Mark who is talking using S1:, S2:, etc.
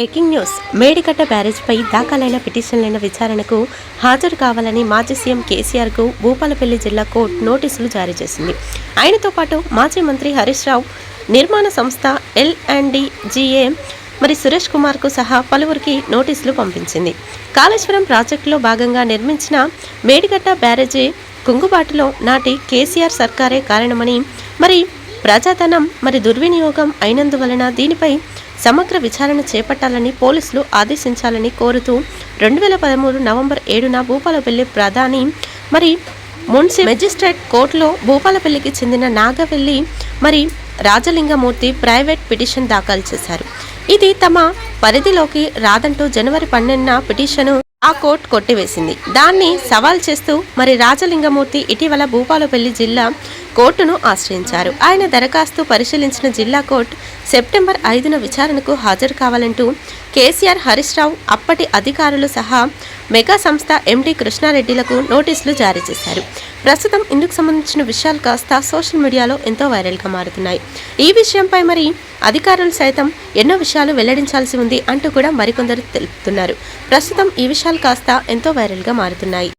S1: Breaking news. మేడికట్ట బ్యారేజ్పై దాఖలైన పిటిషన్లైన విచారణకు హాజరు కావాలని మాజీ సీఎం కేసీఆర్కు భూపాలపల్లి జిల్లా కోర్టు నోటీసులు జారీ చేసింది. ఆయనతో పాటు మాజీ మంత్రి హరీష్ రావు నిర్మాణ సంస్థ ఎల్ అండ్ జిఏ మరి సురేష్ కుమార్కు సహా పలువురికి నోటీసులు పంపించింది. కాళేశ్వరం ప్రాజెక్టులో భాగంగా నిర్మించిన మేడిగడ్డ బ్యారేజీ కుంగుబాటులో నాటి కేసీఆర్ సర్కారే కారణమని మరి ప్రజాధనం మరి దుర్వినియోగం అయినందువలన దీనిపై సమగ్ర విచారణ చేపట్టాలని పోలీసులు ఆదేశించాలని కోరుతూ రెండు వేల పదమూడు నవంబర్ ఏడున భూపాలపల్లి ప్రధాని మరి మున్సి మెజిస్ట్రేట్ కోర్టులో భూపాలపల్లికి చెందిన నాగవెల్లి మరి రాజలింగమూర్తి ప్రైవేట్ పిటిషన్ దాఖలు చేశారు. ఇది తమ పరిధిలోకి రాదంటూ జనవరి పన్నెండున పిటిషను ఆ కోర్టు కొట్టివేసింది. దాన్ని సవాల్ చేస్తూ మరి రాజలింగమూర్తి ఇటీవల భూపాలపల్లి జిల్లా కోర్టును ఆశ్రయించారు. ఆయన దరఖాస్తు పరిశీలించిన జిల్లా కోర్టు సెప్టెంబర్ ఐదున విచారణకు హాజరు కావాలంటూ కేసీఆర్ హరీష్ రావు అప్పటి అధికారులు సహా మెగా సంస్థ ఎండి కృష్ణారెడ్డిలకు నోటీసులు జారీ చేశారు. ప్రస్తుతం ఇందుకు సంబంధించిన విషయాలు కాస్త సోషల్ మీడియాలో ఎంతో వైరల్గా మారుతున్నాయి. ఈ విషయంపై మరి అధికారులు సైతం ఎన్నో విషయాలు వెల్లడించాల్సి ఉంది అంటూ కూడా మరికొందరు తెలుపుతున్నారు. ప్రస్తుతం ఈ విషయాలు కాస్త ఎంతో వైరల్గా మారుతున్నాయి.